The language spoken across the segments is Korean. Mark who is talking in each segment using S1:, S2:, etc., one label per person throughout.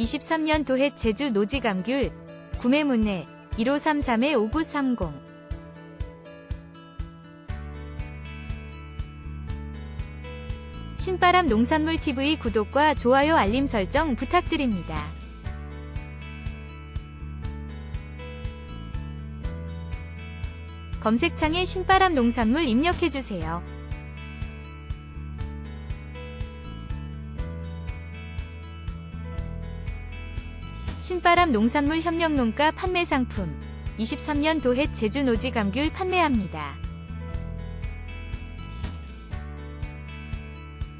S1: 23년 도해 제주 노지감귤 구매 문의 1533-5930 신바람 농산물 TV 구독과 좋아요 알림 설정 부탁드립니다. 검색창에 신바람 농산물 입력해주세요. 신바람 농산물 협력농가 판매 상품 23년 도해 제주 노지 감귤 판매합니다.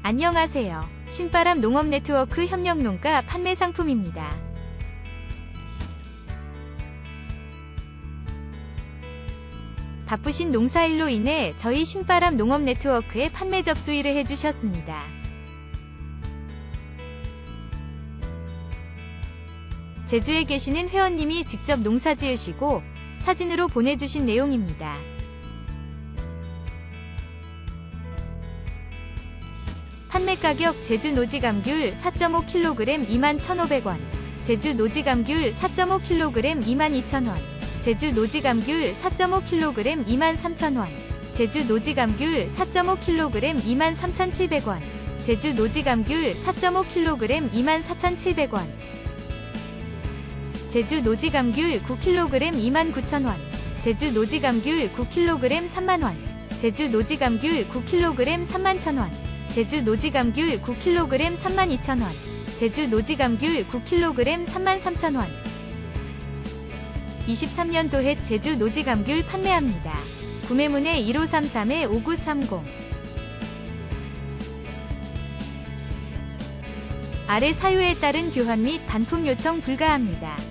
S1: 안녕하세요. 신바람 농업 네트워크 협력농가 판매 상품입니다. 바쁘신 농사일로 인해 저희 신바람 농업 네트워크에 판매 접수일을 해주셨습니다. 제주에 계시는 회원님이 직접 농사 지으시고 사진으로 보내주신 내용입니다. 판매 가격 제주 노지 감귤 4.5kg 21,500원, 제주 노지 감귤 4.5kg 22,000원, 제주 노지 감귤 4.5kg 23,000원, 제주 노지 감귤 4.5kg 23,700원, 제주 노지 감귤 4.5kg 24,700원, 제주 노지감귤 9kg 29,000원, 제주 노지감귤 9kg 3만원, 제주 노지감귤 9kg 31,000원, 제주 노지감귤 9kg 32,000원, 제주 노지감귤 9kg 33,000원. 23년도해 제주 노지감귤 판매합니다. 구매문의 1533-5930 아래 사유에 따른 교환 및 반품 요청 불가합니다.